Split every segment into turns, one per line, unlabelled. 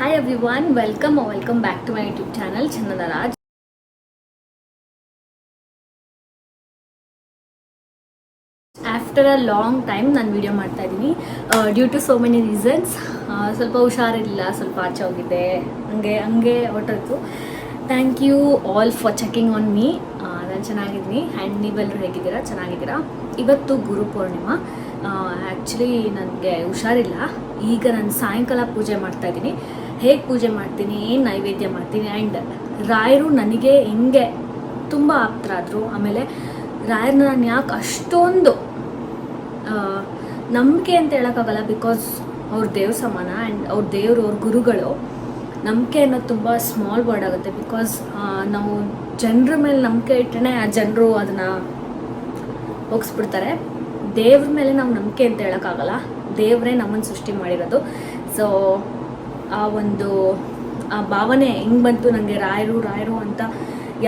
Hi everyone welcome welcome back to my YouTube channel Chandana Raj after a long time ನಾನು video ಮಾಡ್ತಾ ಇದ್ದೀನಿ. Due to so many reasons ಸ್ವಲ್ಪ ಹುಷಾರಿಲ್ಲ ಸ್ವಲ್ಪ ಆಚೆ ಹೋಗಿದ್ದೆ. ಹಂಗೆ ಹಂಗೆ ಹೊರಟೋಯ್ತು. Thank you all for checking on me ನಾನು ಚೆನ್ನಾಗಿದ್ದೀನಿ. ಆ್ಯಂಡ್ ನೀವೆಲ್ಲರೂ ಹೇಗಿದ್ದೀರಾ? ಚೆನ್ನಾಗಿದ್ದೀರಾ? ಇವತ್ತು ಗುರು ಪೂರ್ಣಿಮಾ. ಆ್ಯಕ್ಚುಲಿ ನನಗೆ ಹುಷಾರಿಲ್ಲ. ಈಗ ನಾನು ಸಾಯಂಕಾಲ ಪೂಜೆ ಮಾಡ್ತಾ ಇದ್ದೀನಿ. ಹೇಗೆ ಪೂಜೆ ಮಾಡ್ತೀನಿ, ಏನು ನೈವೇದ್ಯ ಮಾಡ್ತೀನಿ ಆ್ಯಂಡ್ ರಾಯರು ನನಗೆ ಹೆಂಗೆ ತುಂಬ ಆಪ್ತರಾದರು. ಆಮೇಲೆ ರಾಯರ್ನ ನಾನು ಯಾಕೆ ಅಷ್ಟೊಂದು ನಂಬಿಕೆ ಅಂತ ಹೇಳೋಕ್ಕಾಗಲ್ಲ ಬಿಕಾಸ್ ಅವ್ರ ದೇವ್ರ ಸಮಾನ ಆ್ಯಂಡ್ ಅವ್ರ ದೇವರು ಅವ್ರ ಗುರುಗಳು. ನಂಬಿಕೆ ಅನ್ನೋದು ತುಂಬ ಸ್ಮಾಲ್ ವರ್ಡ್ ಆಗುತ್ತೆ ಬಿಕಾಸ್ ನಾವು ಜನರ ಮೇಲೆ ನಂಬಿಕೆ ಇಟ್ಟರೆ ಆ ಜನರು ಅದನ್ನು ಹೋಗಿಸ್ಬಿಡ್ತಾರೆ. ದೇವ್ರ ಮೇಲೆ ನಾವು ನಂಬಿಕೆ ಅಂತ ಹೇಳೋಕ್ಕಾಗಲ್ಲ. ದೇವರೇ ನಮ್ಮನ್ನು ಸೃಷ್ಟಿ ಮಾಡಿರೋದು. ಸೊ ಆ ಒಂದು, ಆ ಭಾವನೆ ಹೆಂಗೆ ಬಂತು ನನಗೆ ರಾಯರು ರಾಯರು ಅಂತ?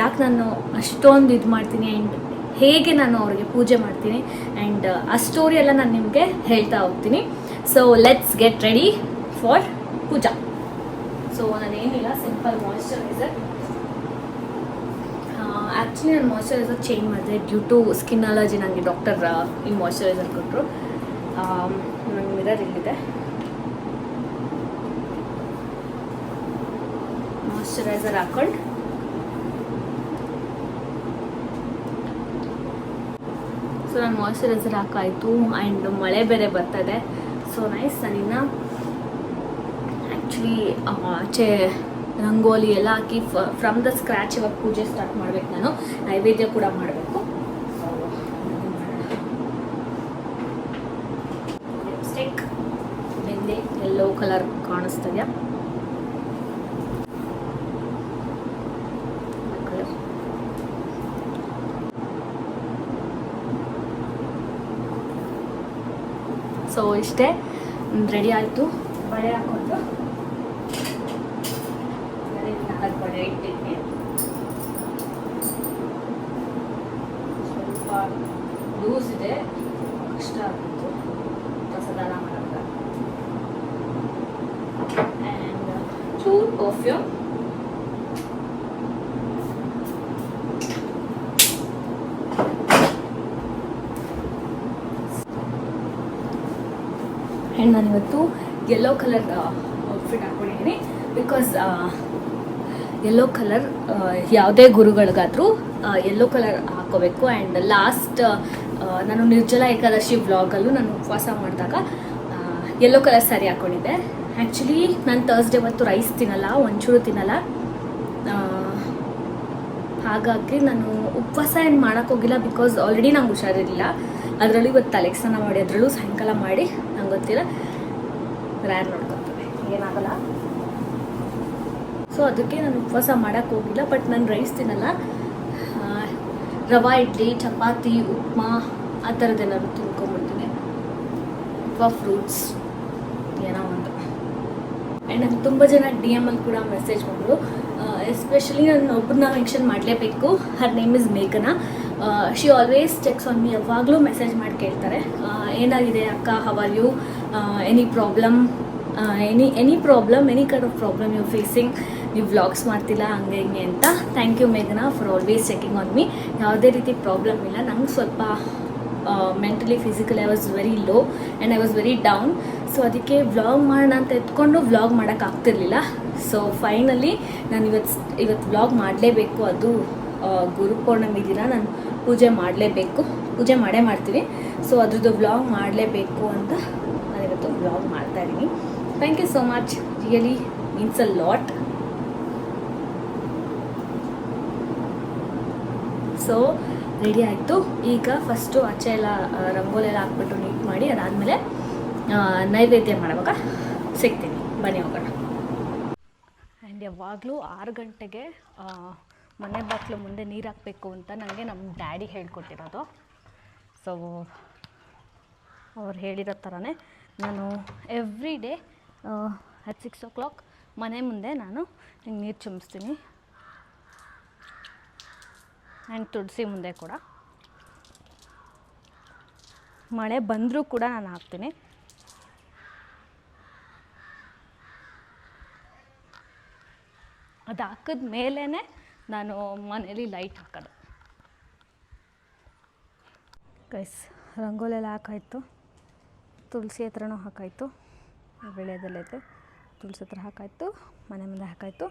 ಯಾಕೆ ನಾನು ಅಷ್ಟೊಂದು ಇದು ಮಾಡ್ತೀನಿ ಆ್ಯಂಡ್ ಹೇಗೆ ನಾನು ಅವ್ರಿಗೆ ಪೂಜೆ ಮಾಡ್ತೀನಿ? ಆ್ಯಂಡ್ ಆ ಸ್ಟೋರಿ ಎಲ್ಲ ನಾನು ನಿಮಗೆ ಹೇಳ್ತಾ ಹೋಗ್ತೀನಿ. So let's get ready for puja. So ನಾನೇನಿಲ್ಲ simple moisturiser actually ನಾನು ಮಾಯ್ಶ್ಚರೈಸರ್ ಚೇಂಜ್ ಮಾಡಿದೆ ಡ್ಯೂ ಟು ಸ್ಕಿನ್ ಅಲರ್ಜಿ ನನಗೆ ಡಾಕ್ಟರ್ ಈ ಮಾಯಿಶ್ಚರೈಸರ್ ಕೊಟ್ಟರು ನನ್ನ ಮಿರರ್ ಇಲ್ಲಿದೆ. ಮಾಯ್ಶ್ಚರೈಸರ್ ಹಾಕೊಂಡು ಸೊ ನಾನು ಮಾಯಶ್ಚರೈಸರ್ ಹಾಕಾಯಿತು ಆ್ಯಂಡ್ ಮಳೆ ಬೇರೆ ಬರ್ತದೆ. ಸೊ ನೈಸ್ ನಾನಿನ್ನು ಆ್ಯಕ್ಚುಲಿ ಆಚೆ ರಂಗೋಲಿ ಎಲ್ಲ ಹಾಕಿ ಫ್ರಮ್ ದ ಸ್ಕ್ರ್ಯಾಚ್ ಇವಾಗ ಪೂಜೆ ಸ್ಟಾರ್ಟ್ ಮಾಡ್ಬೇಕು ನಾನು. ನೈವೇದ್ಯ ಕೂಡ ಮಾಡಬೇಕು. ಲಿಪ್ಸ್ಟಿಕ್ ಬೆಂದೆ ಎಲ್ಲೋ ಕಲರ್ ಕಾಣಿಸ್ತದ್ಯಾ ಕಲರ್ ಸೊ ಇಷ್ಟೇ. ರೆಡಿ ಆಯಿತು? ಬಳೆ ಹಾಕೊಂಡು. ನಾಲ್ಕು ಬಳೆ ಇಟ್ಟಿದ್ದೀನಿ ಸ್ವಲ್ಪ ಲೂಸ್ ಇದೆ ಕಷ್ಟ ಆಗಿತ್ತು ಪ್ರಸಾದಾನ ಮಾಡೋಕ್ಕೆ ಆ್ಯಂಡ್ ಚೂರು ಪರ್ಫ್ಯೂಮ್ ಆ್ಯಂಡ್ ನಾನಿವತ್ತು ಯೆಲ್ಲೋ ಕಲರ್ ಔಟ್ಫಿಟ್ ಹಾಕ್ಕೊಂಡಿದ್ದೀನಿ ಬಿಕಾಸ್ ಯೆಲ್ಲೋ ಕಲರ್ ಯಾವುದೇ ಗುರುಗಳಿಗಾದರೂ ಯೆಲ್ಲೋ ಕಲರ್ ಹಾಕೋಬೇಕು. ಆ್ಯಂಡ್ ಲಾಸ್ಟ್ ನಾನು ನಿರ್ಜಲ ಏಕಾದಶಿ ವ್ಲಾಗಲ್ಲೂ ನಾನು ಉಪವಾಸ ಮಾಡಿದಾಗ ಯೆಲ್ಲೋ ಕಲರ್ ಸ್ಯಾರಿ ಹಾಕ್ಕೊಂಡಿದ್ದೆ ಆ್ಯಕ್ಚುಲಿ ನಾನು ತರ್ಸ್ಡೇ ಮತ್ತು ರೈಸ್ ತಿನ್ನಲ್ಲ, ಒಂಚೂರು ತಿನ್ನಲ್ಲ. ಹಾಗಾಗಿ ನಾನು ಉಪವಾಸ ಏನು ಮಾಡೋಕ್ಕೋಗಿಲ್ಲ ಬಿಕಾಸ್ ಆಲ್ರೆಡಿ ನಂಗೆ ಹುಷಾರಿರಲಿಲ್ಲ. ಅದರಲ್ಲೂ ಇವತ್ತು ತಲೆಗೆ ಮಾಡಿ, ಅದರಲ್ಲೂ ಸಾಯಂಕಾಲ ಮಾಡಿ ಗೊತ್ತಿಲ್ಲ. ರ್ಯಾರ್ ನೋಡ್ಕೊತೀವಿ ಏನಾಗಲ್ಲ. ಸೊ ಅದಕ್ಕೆ ನಾನು ಉಪವಾಸ ಮಾಡೋಕ್ಕೆ ಹೋಗಿಲ್ಲ ಬಟ್ ನಾನು ರೈಸ್ ತಿನ್ನಲ್ಲ ರವಾ, ಇಡ್ಲಿ, ಚಪಾತಿ, ಉಪ್ಮಾ, ಆ ಥರದ್ದೆಲ್ಲರೂ ತಿನ್ಕೊಂಬಿಡ್ತೀನಿ ಅಥವಾ ಫ್ರೂಟ್ಸ್ ಏನೋ ಒಂದು. ಆ್ಯಂಡ್ ನಂಗೆ ತುಂಬ ಜನ ಡಿ ಎಂ ಅಲ್ಲಿ ಕೂಡ ಮೆಸೇಜ್ ಮಾಡಿದ್ರು ಎಸ್ಪೆಷಲಿ ನಾನು ಒಬ್ಬರನ್ನ ಮೆನ್ಷನ್ ಮಾಡಲೇಬೇಕು. ಹರ್ ನೇಮ್ ಇಸ್ ಮೇಘನಾ. She always checks on me ಯಾವಾಗಲೂ ಮೆಸೇಜ್ ಮಾಡಿ ಕೇಳ್ತಾರೆ. ಏನಾಗಿದೆ ಅಕ್ಕ? How are you any problem any any problem any kind of problem you facing ನೀವು ವ್ಲಾಗ್ಸ್ ಮಾಡ್ತಿಲ್ಲ ಹಂಗೆ ಹಿಂಗೆ ಅಂತ? ಥ್ಯಾಂಕ್ ಯು ಮೇಘನಾ for always checking on me ಯಾವುದೇ ರೀತಿ ಪ್ರಾಬ್ಲಮ್ ಇಲ್ಲ. ನಂಗೆ ಸ್ವಲ್ಪ mentally physically I was very low and I was very down so ಅದಕ್ಕೆ ವ್ಲಾಗ್ ಮಾಡೋಣ ಅಂತ ಎತ್ಕೊಂಡು ವ್ಲಾಗ್ ಮಾಡೋಕ್ಕಾಗ್ತಿರ್ಲಿಲ್ಲ ಸೊ ಫೈನಲಿ ನಾನು ಇವತ್ತು ಇವತ್ತು ವ್ಲಾಗ್ ಮಾಡಲೇಬೇಕು. ಅದು ಆ, ಗುರು ಪೌರ್ಣಮಿ ದಿನ. ನಾನು ಪೂಜೆ ಮಾಡಲೇಬೇಕು. ಪೂಜೆ ಮಾಡೇ ಮಾಡ್ತೀವಿ. ಸೊ ಅದ್ರದ್ದು ವ್ಲಾಗ್ ಮಾಡಲೇಬೇಕು ಅಂತ ನಾನು ಇವತ್ತು ವ್ಲಾಗ್ ಮಾಡ್ತಾ ಇದ್ದೀನಿ. Thank you so much really means a lot so ready ಆಯಿತು. ಈಗ ಫಸ್ಟು ಆಚೆ ಎಲ್ಲ ರಂಗೋಲಿ ಎಲ್ಲ ಹಾಕ್ಬಿಟ್ಟು ನೀಟ್ ಮಾಡಿ ಅದಾದಮೇಲೆ ನೈವೇದ್ಯ ಮಾಡುವಾಗ ಸಿಗ್ತೀನಿ. ಬನ್ನಿ ಹೋಗೋಣ. ಆ್ಯಂಡ್ ಯಾವಾಗಲೂ ಆರು ಗಂಟೆಗೆ ಮನೆ ಬಾಗಿಲು ಮುಂದೆ ನೀರು ಹಾಕಬೇಕು ಅಂತ ನನಗೆ ನಮ್ಮ ಡ್ಯಾಡಿ ಹೇಳ್ಕೊಟ್ಟಿರೋದು. ಸೊ ಅವ್ರು ಹೇಳಿರೋ ಥರನೇ ನಾನು every day at six o'clock ಮನೆ ಮುಂದೆ ನಾನು ಹಿಂಗೆ ನೀರು ಚುಮ್ಸ್ತೀನಿ ಆ್ಯಂಡ್ ತುಳಸಿ ಮುಂದೆ ಕೂಡ. ಮಳೆ ಬಂದರೂ ಕೂಡ ನಾನು ಹಾಕ್ತೀನಿ. ಅದು ಹಾಕಿದ ಮೇಲೇ ನಾನು ಮನೇಲಿ ಲೈಟ್ ಹಾಕೋದು. ಗೈಸ್ ರಂಗೋಲೆಲ್ಲ ಹಾಕಾಯ್ತು. ತುಳಸಿ ಹತ್ರನೂ ಹಾಕಾಯಿತು. ಬೆಳೆಯದಲ್ಲೈತೆ. ತುಳಸಿ ಹತ್ರ ಹಾಕಾಯ್ತು, ಮನೆ ಮುಂದೆ ಹಾಕಾಯ್ತು.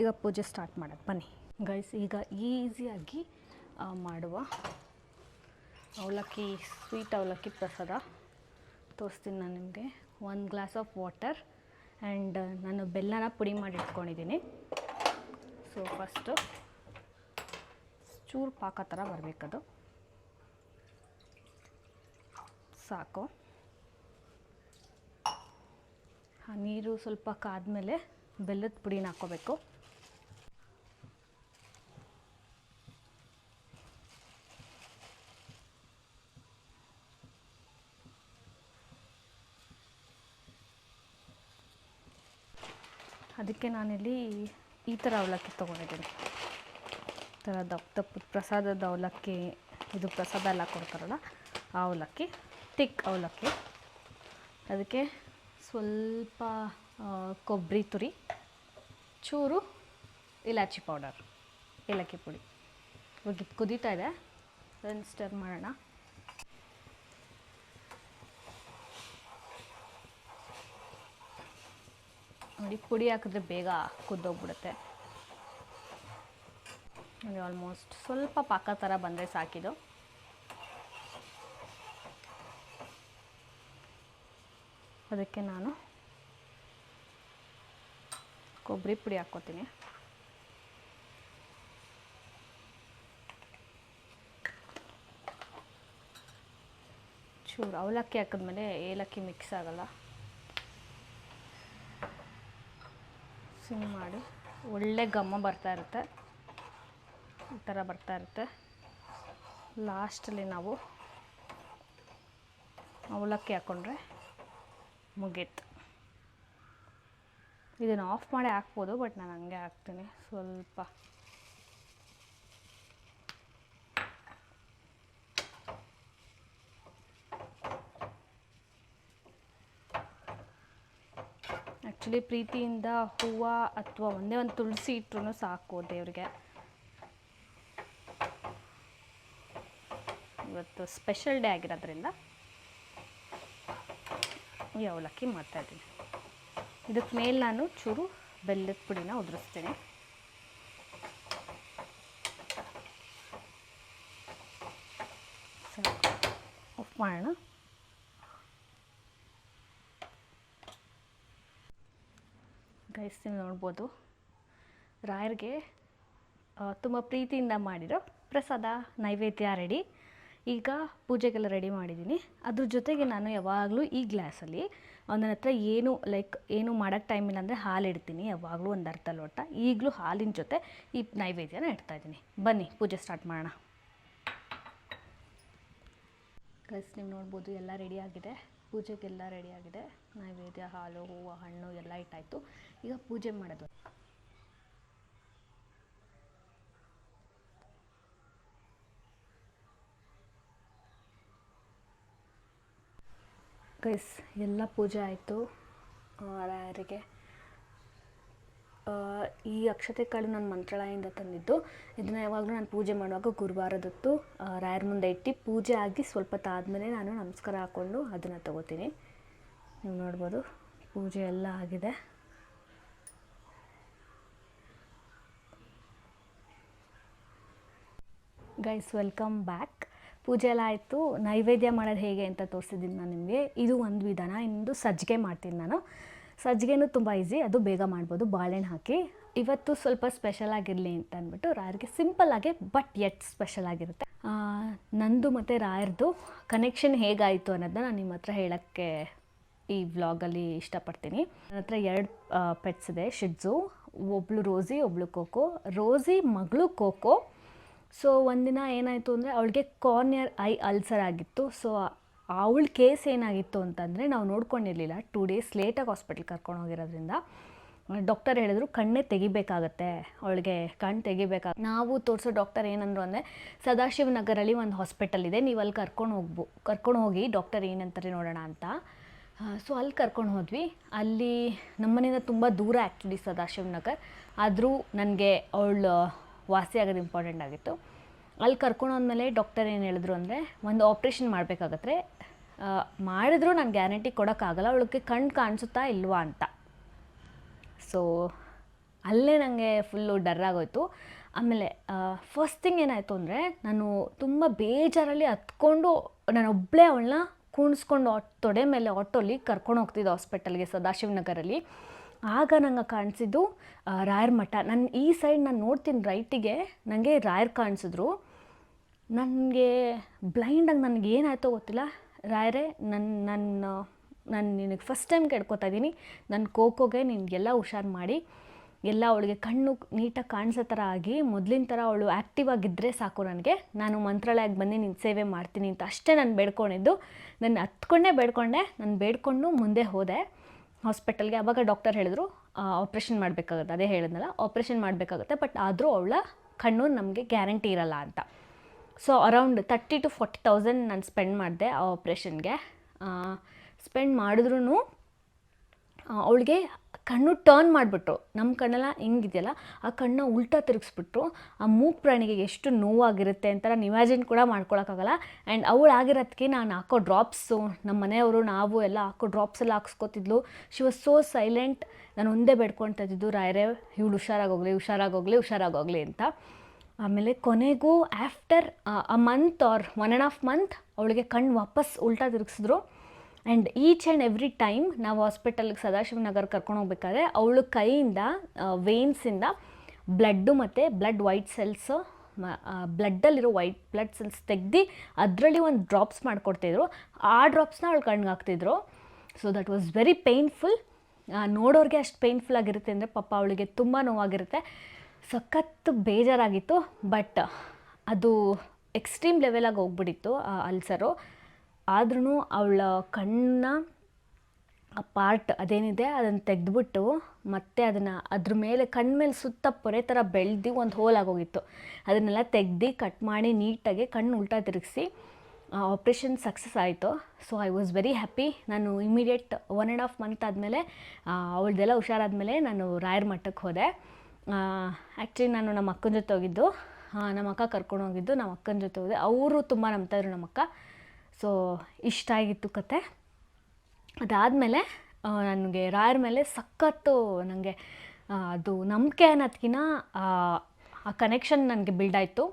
ಈಗ ಪೂಜೆ ಸ್ಟಾರ್ಟ್ ಮಾಡೋದು. ಬನ್ನಿ. ಗೈಸ್, ಈಗ ಈಸಿಯಾಗಿ ಮಾಡುವ ಅವಲಕ್ಕಿ ಸ್ವೀಟ್ ಅವಲಕ್ಕಿ ಪ್ರಸಾದ. ತೋರಿಸ್ತೀನಿ ನಾನು ನಿಮಗೆ. ಒಂದು ಗ್ಲಾಸ್ ಆಫ್ ವಾಟರ್ ಆ್ಯಂಡ್ ನಾನು ಬೆಲ್ಲನ ಪುಡಿ ಮಾಡಿ ಇಟ್ಕೊಂಡಿದ್ದೀನಿ. ಸೊ ಫಸ್ಟು ಚೂರು ಪಾಕ ಥರ ಬರಬೇಕದು. ಸಾಕು. ಆ ನೀರು ಸ್ವಲ್ಪ ಕಾದ್ಮೇಲೆ ಬೆಲ್ಲದ ಪುಡಿನ ಹಾಕ್ಕೋಬೇಕು ಅದಕ್ಕೆ ನಾನಿಲ್ಲಿ ಈ ಥರ ಅವಲಕ್ಕಿ ತೊಗೊಂಡಿದ್ದೀನಿ. ಈ ಥರ ದಪ್ಪ ಪ್ರಸಾದದ ಅವಲಕ್ಕಿ, ಇದು ಪ್ರಸಾದ ಎಲ್ಲ ಕೊಡ್ತಾರಲ್ಲ, ಆ ಅವಲಕ್ಕಿ. ತಿಕ್ ಅವಲಕ್ಕಿ. ಅದಕ್ಕೆ ಸ್ವಲ್ಪ ಕೊಬ್ಬರಿ ತುರಿ, ಚೂರು ಇಲಾಚಿ ಪೌಡರ್, ಏಲಕ್ಕಿ ಪುಡಿ. ಇವಾಗ ಕುದೀತಾ ಇದೆ. ಅದನ್ನು ಸ್ಟರ್ ಮಾಡೋಣ. ನೋಡಿ, ಪುಡಿ ಹಾಕಿದ್ರೆ ಬೇಗ ಕುದ್ದೋಗ್ಬಿಡುತ್ತೆ. ನೋಡಿ ಆಲ್ಮೋಸ್ಟ್ ಸ್ವಲ್ಪ ಪಾಕ ಥರ ಬಂದರೆ ಸಾಕಿದು. ಅದಕ್ಕೆ ನಾನು ಕೊಬ್ಬರಿ ಪುಡಿ ಹಾಕ್ಕೋತೀನಿ. ಚೂರು ಅವಲಕ್ಕಿ ಹಾಕಿದ್ಮೇಲೆ ಏಲಕ್ಕಿ ಮಿಕ್ಸ್ ಆಗಲ್ಲ. ಸಿಮ್ ಮಾಡಿ. ಒಳ್ಳೆ ಘಮ್ಮ ಬರ್ತಾ ಇರುತ್ತೆ. ಈ ಥರ ಬರ್ತಾ ಇರುತ್ತೆ. ಲಾಸ್ಟಲ್ಲಿ ನಾವು ಅವಲಕ್ಕಿ ಹಾಕ್ಕೊಂಡ್ರೆ ಮುಗೀತು. ಇದನ್ನು ಆಫ್ ಮಾಡಿ ಹಾಕ್ಬೋದು ಬಟ್ ನಾನು ಹಂಗೆ ಹಾಕ್ತೀನಿ. ಸ್ವಲ್ಪ. ಆ್ಯಕ್ಚುಲಿ ಪ್ರೀತಿಯಿಂದ ಹೂವು ಅಥವಾ ಒಂದೇ ಒಂದು ತುಳಸಿ ಇಟ್ಟರು ಸಾಕು ದೇವ್ರಿಗೆ. ಇವತ್ತು ಸ್ಪೆಷಲ್ ಡೇ ಆಗಿರೋದ್ರಿಂದ. ಅವಲಕ್ಕಿ ಮಾಡ್ತಾಯಿದ್ದೀನಿ ಇದಕ್ಕೆ ಮೇಲೆ ನಾನು ಚೂರು ಬೆಲ್ಲದ ಪುಡಿನ ಉದುರಿಸ್ತೀನಿ. ಆಫ್ ಮಾಡೋಣ. ಗೈಸ್ ನೀವು ನೋಡ್ಬೋದು, ರಾಯರಿಗೆ ತುಂಬ ಪ್ರೀತಿಯಿಂದ ಮಾಡಿರೋ ಪ್ರಸಾದ, ನೈವೇದ್ಯ ರೆಡಿ ಈಗ ಪೂಜೆಗೆಲ್ಲ ರೆಡಿ ಮಾಡಿದ್ದೀನಿ ಅದ್ರ ಜೊತೆಗೆ ನಾನು ಯಾವಾಗಲೂ ಈ ಗ್ಲಾಸಲ್ಲಿ ನನ್ನ ಹತ್ರ ಏನು ಲೈಕ್ ಏನು ಮಾಡೋಕ್ಕೆ ಟೈಮ್ ಇಲ್ಲ ಅಂದರೆ ಹಾಲು ಇಡ್ತೀನಿ. ಯಾವಾಗಲೂ ಒಂದು ಅರ್ಧ ಲೋಟ. ಈಗಲೂ ಹಾಲಿನ ಜೊತೆ ಈ ನೈವೇದ್ಯನ ಇಡ್ತಾ ಇದ್ದೀನಿ ಬನ್ನಿ, ಪೂಜೆ ಸ್ಟಾರ್ಟ್ ಮಾಡೋಣ. ಗೈಸ್ ನೀವು ನೋಡ್ಬೋದು ಎಲ್ಲ ರೆಡಿಯಾಗಿದೆ ಪೂಜೆಗೆಲ್ಲ ರೆಡಿಯಾಗಿದೆ ನೈವೇದ್ಯ, ಹಾಲು, ಹೂವು, ಹಣ್ಣು ಎಲ್ಲ ಇಟ್ಟಾಯಿತು. ಈಗ ಪೂಜೆ ಮಾಡೋದು. ಗೈಸ್ ಎಲ್ಲ ಪೂಜೆ ಆಯಿತು ರಾಯರಿಗೆ. ಈ ಅಕ್ಷತೆ ಕಾಳು ನಾನು ಮಂತ್ರಾಲಯದಿಂದ ತಂದಿದ್ದು. ಇದನ್ನು ಯಾವಾಗಲೂ ನಾನು ಪೂಜೆ ಮಾಡುವಾಗ ಗುರುವಾರದೊತ್ತು ರಾಯರ ಮುಂದೆ ಇಟ್ಟು ಪೂಜೆ ಆಗಿ ಸ್ವಲ್ಪ ತಾದ್ಮೇಲೆ ನಾನು ನಮಸ್ಕಾರ ಹಾಕ್ಕೊಂಡು ಅದನ್ನು ತಗೋತೀನಿ. ನೀವು ನೋಡ್ಬೋದು, ಪೂಜೆ ಎಲ್ಲ ಆಗಿದೆ. ಗೈಸ್ ವೆಲ್ಕಮ್ ಬ್ಯಾಕ್ ಪೂಜೆ ಎಲ್ಲ ಆಯಿತು. ನೈವೇದ್ಯ ಮಾಡೋದು ಹೇಗೆ ಅಂತ ತೋರಿಸಿದ್ದೀನಿ ನಾನು ನಿಮಗೆ. ಇದು ಒಂದು ವಿಧಾನ, ಇನ್ನೊಂದು ಸಜ್ಜಿಗೆ ಮಾಡ್ತೀನಿ ನಾನು. ಸಜ್ಜಿಗೆನೂ ತುಂಬ ಈಸಿ ಅದು ಬೇಗ ಮಾಡ್ಬೋದು, ಬಾಳೆಹಣ್ಣು ಹಾಕಿ. ಇವತ್ತು ಸ್ವಲ್ಪ ಸ್ಪೆಷಲ್ ಆಗಿರಲಿ ಅಂತ ಅಂದ್ಬಿಟ್ಟು ರಾಯರಿಗೆ ಸಿಂಪಲ್ ಆಗಿ ಬಟ್ ಎಟ್ ಸ್ಪೆಷಲ್ ಆಗಿರುತ್ತೆ. ನಂದು ಮತ್ತು ರಾಯರ್ದು ಕನೆಕ್ಷನ್ ಹೇಗಾಯಿತು ಅನ್ನೋದನ್ನ ನಾನು ನಿಮ್ಮ ಹತ್ರ ಹೇಳೋಕ್ಕೆ ಈ ವ್ಲಾಗಲ್ಲಿ ಇಷ್ಟಪಡ್ತೀನಿ. ನನ್ನ ಹತ್ರ ಎರಡು ಪೆಟ್ಸ್ ಇದೆ ಶಿಡ್ಸು ಒಬ್ಳು ರೋಸಿ ಒಬ್ಳು ಕೋಕೋ ರೋಸಿ ಮಗಳು ಕೋಕೋ ಸೊ ಒಂದಿನ ಏನಾಯಿತು ಅಂದರೆ ಅವಳಿಗೆ ಕಾರ್ನಿಯರ್ ಐ ಅಲ್ಸರ್ ಆಗಿತ್ತು. ಸೊ ಅವಳ ಕೇಸ್ ಏನಾಗಿತ್ತು ಅಂತಂದರೆ ನಾವು ನೋಡ್ಕೊಂಡಿರಲಿಲ್ಲ. ಟೂ ಡೇಸ್ ಲೇಟಾಗಿ ಹಾಸ್ಪಿಟ್ಲ್ ಕರ್ಕೊಂಡು ಹೋಗಿರೋದ್ರಿಂದ. ಡಾಕ್ಟರ್ ಹೇಳಿದ್ರು, ಕಣ್ಣೇ ತೆಗಿಬೇಕಾಗತ್ತೆ. ಅವಳಿಗೆ ಕಣ್ಣು ತೆಗಿಬೇಕಾಗ ನಾವು ತೋರಿಸೋ ಡಾಕ್ಟರ್ ಏನಂದ್ರು ಅಂದರೆ, ಸದಾಶಿವ ನಗರಲ್ಲಿ ಒಂದು ಹಾಸ್ಪಿಟಲ್ ಇದೆ. ನೀವು ಅಲ್ಲಿ ಕರ್ಕೊಂಡು ಹೋಗ್ಬೋ, ಕರ್ಕೊಂಡು ಹೋಗಿ ಡಾಕ್ಟರ್ ಏನಂತಾರೆ ನೋಡೋಣ ಅಂತ. ಸೊ ಅಲ್ಲಿ ಕರ್ಕೊಂಡು ಹೋದ್ವಿ. ಅಲ್ಲಿ ನಮ್ಮನೆಯಿಂದ ತುಂಬ ದೂರ ಆ್ಯಕ್ಚುಲಿ ಸದಾಶಿವನಗರ್ ಆದರೂ ನನಗೆ ಅವಳು ವಾಸಿ ಆಗೋದು ಇಂಪಾರ್ಟೆಂಟ್ ಆಗಿತ್ತು. ಅಲ್ಲಿ ಕರ್ಕೊಂಡು ಹೋದ್ಮೇಲೆ ಡಾಕ್ಟರ್ ಏನು ಹೇಳಿದ್ರು ಅಂದರೆ, ಒಂದು ಆಪ್ರೇಷನ್ ಮಾಡಬೇಕಾಗತ್ತೆ. ಮಾಡಿದ್ರು ನಾನು ಗ್ಯಾರಂಟಿ ಕೊಡೋಕ್ಕಾಗಲ್ಲ. ಅವಳಿಗೆ ಕಣ್ಣು ಕಾಣಿಸುತ್ತಾ ಇಲ್ವಾ ಅಂತ. ಸೊ ಅಲ್ಲೇ ನನಗೆ ಫುಲ್ಲು ಡರ್ ಆಗೋಯ್ತು. ಆಮೇಲೆ ಫಸ್ಟ್ ಥಿಂಗ್ ಏನಾಯಿತು ಅಂದರೆ, ನಾನು ತುಂಬ ಬೇಜಾರಲ್ಲಿ ಹತ್ಕೊಂಡು, ನಾನು ಒಬ್ಬಳೇ ಅವಳನ್ನ ಕುಣಿಸ್ಕೊಂಡು ತೊಡೆ ಮೇಲೆ, ಆಟೋಲಿ ಕರ್ಕೊಂಡು ಹೋಗ್ತಿದ್ದೆ ಹಾಸ್ಪಿಟಲ್ಗೆ ಸದಾಶಿವನಗರಲ್ಲಿ. ಆಗ ನಂಗೆ ಕಾಣಿಸಿದ್ದು ರಾಯರ್ ಮಠ. ನಾನು ಈ ಸೈಡ್ ನಾನು ನೋಡ್ತೀನಿ ರೈಟಿಗೆ ನನಗೆ ರಾಯರ್ ಕಾಣಿಸಿದ್ರು. ನನಗೆ ಬ್ಲೈಂಡಾಗಿ ನನಗೆ ಏನಾಯ್ತೋ ಗೊತ್ತಿಲ್ಲ. ರಾಯರೇ ನನ್ನ ನನ್ನ ನಾನು ನಿನಗೆ ಫಸ್ಟ್ ಟೈಮ್ ಕೇಳ್ಕೊತಾ ಇದ್ದೀನಿ ನನ್ನ ಕೋಕೋಗೆ ನಿನಗೆಲ್ಲ ಹುಷಾರು ಮಾಡಿ. ಎಲ್ಲ ಅವಳಿಗೆ ಕಣ್ಣು ನೀಟಾಗಿ ಕಾಣಿಸೋ ಥರ ಆಗಿ, ಮೊದಲಿನ ಥರ ಅವಳು ಆ್ಯಕ್ಟಿವ್ ಆಗಿದ್ದರೆ ಸಾಕು ನನಗೆ. ನಾನು ಮಂತ್ರಾಲಯಕ್ಕೆ ಬಂದು ನಿನ್ನ ಸೇವೆ ಮಾಡ್ತೀನಿ ಅಂತ ಅಷ್ಟೇ ನಾನು ಬೇಡ್ಕೊಂಡಿದ್ದು. ನಾನು ಹತ್ಕೊಂಡೇ ಬೇಡ್ಕೊಂಡೆ. ನಾನು ಬೇಡ್ಕೊಂಡು ಮುಂದೆ ಹೋದೆ. ಹಾಸ್ಪಿಟಲ್ಗೆ ಆವಾಗ ಡಾಕ್ಟರ್ ಹೇಳಿದ್ರು ಆಪ್ರೇಷನ್ ಮಾಡಬೇಕಾಗುತ್ತೆ. ಅದೇ ಹೇಳಿದ್ನಲ್ಲ, ಆಪ್ರೇಷನ್ ಮಾಡಬೇಕಾಗುತ್ತೆ, ಬಟ್ ಆದರೂ ಅವಳ ಕಣ್ಣು ನಮಗೆ ಗ್ಯಾರಂಟಿ ಇರಲ್ಲ ಅಂತ. So around thirty to forty thousand ನಾನು ಸ್ಪೆಂಡ್ ಮಾಡಿದೆ ಆ ಆಪ್ರೇಷನ್ಗೆ ಸ್ಪೆಂಡ್ ಮಾಡಿದ್ರೂ ಅವಳಿಗೆ ಕಣ್ಣು ಟರ್ನ್ ಮಾಡಿಬಿಟ್ರು. ನಮ್ಮ ಕಣ್ಣೆಲ್ಲ ಹೆಂಗಿದೆಯಲ್ಲ, ಆ ಕಣ್ಣು ಉಲ್ಟಾ ತಿರುಗಿಸ್ಬಿಟ್ರು. ಆ ಮೂಕ್ ಪ್ರಾಣಿಗೆ ಎಷ್ಟು ನೋವಾಗಿರುತ್ತೆ ಅಂತ ನಾನು ಇಮ್ಯಾಜಿನ್ ಕೂಡ ಮಾಡ್ಕೊಳಕ್ಕಾಗಲ್ಲ. ಆ್ಯಂಡ್ ಅವಳು ಆಗಿರೋದಕ್ಕೆ ನಾನು ಹಾಕೋ ಡ್ರಾಪ್ಸು ನಮ್ಮ ಮನೆಯವರು, ನಾವು ಎಲ್ಲ ಹಾಕೋ ಡ್ರಾಪ್ಸ್ ಎಲ್ಲ ಹಾಕ್ಸ್ಕೊತಿದ್ಲು. ಶಿ ವಾಸ್ ಸೋ ಸೈಲೆಂಟ್ ನಾನು ಒಂದೇ ಬೇಡ್ಕೊಳ್ತಾ ಇದ್ದಿದ್ದು ರಾಯರೇ ಇವಳು ಹುಷಾರಾಗೋಗ್ಲಿ ಹುಷಾರಾಗೋಗ್ಲಿ ಹುಷಾರಾಗೋಗ್ಲಿ ಅಂತ. ಆಮೇಲೆ ಕೊನೆಗೂ after a month or one and half month ಅವಳಿಗೆ ಕಣ್ಣು ವಾಪಸ್ ಉಲ್ಟಾ ತಿರುಗಿಸಿದ್ರು. And each and every time ನಾವು ಹಾಸ್ಪಿಟಲ್ಗೆ ಸದಾಶಿವನಗರ್ ಕರ್ಕೊಂಡು ಹೋಗ್ಬೇಕಾದ್ರೆ ಅವಳು ಕೈಯಿಂದ ವೇನ್ಸಿಂದ ಬ್ಲಡ್ಡು ಮತ್ತು ಬ್ಲಡ್ ವೈಟ್ ಸೆಲ್ಸು ಬ್ಲಡ್ಡಲ್ಲಿರೋ ವೈಟ್ ಬ್ಲಡ್ ಸೆಲ್ಸ್ ತೆಗ್ದು ಅದರಲ್ಲಿ ಒಂದು ಡ್ರಾಪ್ಸ್ ಮಾಡಿಕೊಡ್ತಿದ್ರು ಆ ಡ್ರಾಪ್ಸ್ನ ಅವಳು ಕಣ್ಣಿಗೆ ಹಾಕ್ತಿದ್ರು. So that was very painful ನೋಡೋರಿಗೆ ಅಷ್ಟು ಪೇಯ್ನ್ಫುಲ್ ಆಗಿರುತ್ತೆ ಅಂದರೆ ಪಾಪ ಅವಳಿಗೆ ತುಂಬ ನೋವಾಗಿರುತ್ತೆ. ಸಖತ್ತು ಬೇಜಾರಾಗಿತ್ತು ಬಟ್ ಅದು ಎಕ್ಸ್ಟ್ರೀಮ್ ಲೆವೆಲಾಗಿ ಹೋಗ್ಬಿಟ್ಟಿತ್ತು ಅಲ್ಸರು. ಆದ್ರೂ ಅವಳ ಕಣ್ಣ ಆ ಪಾರ್ಟ್ ಅದೇನಿದೆ, ಅದನ್ನು ತೆಗೆದ್ಬಿಟ್ಟು ಮತ್ತೆ ಅದನ್ನು ಅದ್ರ ಮೇಲೆ ಕಣ್ಣ ಮೇಲೆ ಸುತ್ತ ಪೊರೆ ಥರ ಬೆಳೆದು ಒಂದು ಹೋಲ್ ಆಗೋಗಿತ್ತು. ಅದನ್ನೆಲ್ಲ ತೆಗ್ದು ಕಟ್ ಮಾಡಿ ನೀಟಾಗಿ ಕಣ್ಣು ಉಲ್ಟಾ ತಿರುಗಿಸಿ ಆಪ್ರೇಷನ್ ಸಕ್ಸಸ್ ಆಯಿತು. So I was very happy ನಾನು immediate one and half month ಆದಮೇಲೆ ಅವಳದೆಲ್ಲ ಹುಷಾರಾದಮೇಲೆ ನಾನು ರಾಯರ್ ಮಠಕ್ಕೆ ಹೋದೆ. ಆ್ಯಕ್ಚುಲಿ ನಾನು ನಮ್ಮ ಅಕ್ಕನ ಜೊತೆ ಹೋಗಿದ್ದು. ನಮ್ಮ ಅಕ್ಕ ಕರ್ಕೊಂಡು ಹೋಗಿದ್ದು ನಮ್ಮ ಅಕ್ಕನ ಜೊತೆ ಹೋದೆ. ಅವರು ತುಂಬ ನಂಬ್ತಾಯಿದ್ರು ನಮ್ಮ ಅಕ್ಕ ಸೊ, ಇಷ್ಟ ಆಗಿತ್ತು ಕತೆ. ಅದಾದಮೇಲೆ ನನಗೆ ರಾಯರ ಮೇಲೆ ಸಖತ್ತು ನನಗೆ ಅದು ನಂಬಿಕೆ ಅನ್ನೋದಕ್ಕಿಂತ ಆ ಕನೆಕ್ಷನ್ ನನಗೆ ಬಿಲ್ಡ್ ಆಯಿತು.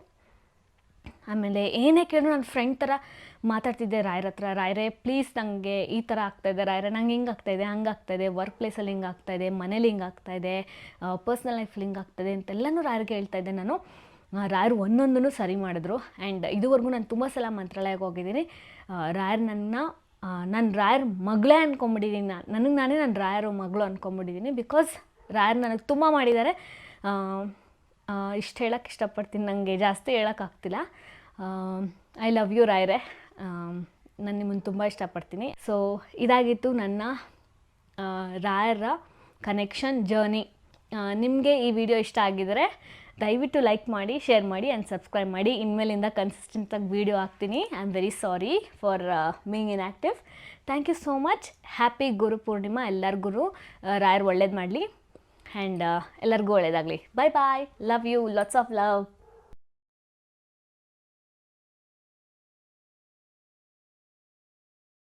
ಆಮೇಲೆ ಏನೇ ಕೇಳಿದ್ರು ನನ್ನ ಫ್ರೆಂಡ್ ಥರ ಮಾತಾಡ್ತಿದ್ದೆ ರಾಯರ ಹತ್ರ. ರಾಯರೇ ಪ್ಲೀಸ್ ನನಗೆ ಈ ಥರ ಆಗ್ತಾಯಿದೆ ರಾಯರೇ, ನಂಗೆ ಹಿಂಗೆ ಆಗ್ತಾಯಿದೆ ಹಂಗೆ ಆಗ್ತಾಯಿದೆ ವರ್ಕ್ ಪ್ಲೇಸಲ್ಲಿ ಹಿಂಗೆ ಆಗ್ತಾಯಿದೆ ಮನೇಲಿ ಹಿಂಗೆ ಆಗ್ತಾಯಿದೆ ಪರ್ಸ್ನಲ್ ಲೈಫಲ್ಲಿ ಹಿಂಗೆ ಆಗ್ತಾಯಿದೆ ಅಂತೆಲ್ಲನೂ ರಾಯರಿಗೆ ಹೇಳ್ತಾ ಇದ್ದೆ ನಾನು. ರಾಯರು ಒಂದೊಂದನ್ನು ಸರಿ ಮಾಡಿದ್ರು. ಆ್ಯಂಡ್ ಇದುವರೆಗೂ ನಾನು ತುಂಬ ಸಲ ಮಂತ್ರಾಲಯಕ್ಕೆ ಹೋಗಿದ್ದೀನಿ. ರಾಯರ್ ನನ್ನ ನಾನು ರಾಯರ್ ಮಗಳೇ ಅಂದ್ಕೊಂಬಿಟ್ಟಿದ್ದೀನಿ ನಾನು ನನಗೆ ನಾನೇ ನನ್ನ ರಾಯರು ಮಗಳು ಅಂದ್ಕೊಂಬಿಟ್ಟಿದ್ದೀನಿ ಬಿಕಾಸ್ ರಾಯರ್ ನನಗೆ ತುಂಬ ಮಾಡಿದ್ದಾರೆ. ಇಷ್ಟು ಹೇಳೋಕ್ಕೆ ಇಷ್ಟಪಡ್ತೀನಿ ನನಗೆ ಜಾಸ್ತಿ ಹೇಳೋಕ್ಕಾಗ್ತಿಲ್ಲ ಐ ಲವ್ ಯು ರಾಯರೇ. ನಾನು ನಿಮ್ಮನ್ನು ತುಂಬ ಇಷ್ಟಪಡ್ತೀನಿ. ಸೊ ಇದಾಗಿತ್ತು ನನ್ನ ರಾಯರ ಕನೆಕ್ಷನ್ ಜರ್ನಿ ನಿಮಗೆ ಈ ವಿಡಿಯೋ ಇಷ್ಟ ಆಗಿದರೆ ದಯವಿಟ್ಟು ಲೈಕ್ ಮಾಡಿ ಶೇರ್ ಮಾಡಿ ಆ್ಯಂಡ್ ಸಬ್ಸ್ಕ್ರೈಬ್ ಮಾಡಿ. ಇನ್ಮೇಲಿಂದ ಕನ್ಸಿಸ್ಟೆಂಟಾಗಿ ವೀಡಿಯೋ ಹಾಕ್ತೀನಿ. I am very sorry for being inactive thank you so much happy Guru Purnima ಎಲ್ಲರಿಗೂ ರಾಯರ್ ಒಳ್ಳೇದು ಮಾಡಲಿ. ಆ್ಯಂಡ್ ಎಲ್ಲರಿಗೂ ಒಳ್ಳೇದಾಗಲಿ. Bye bye love you lots of love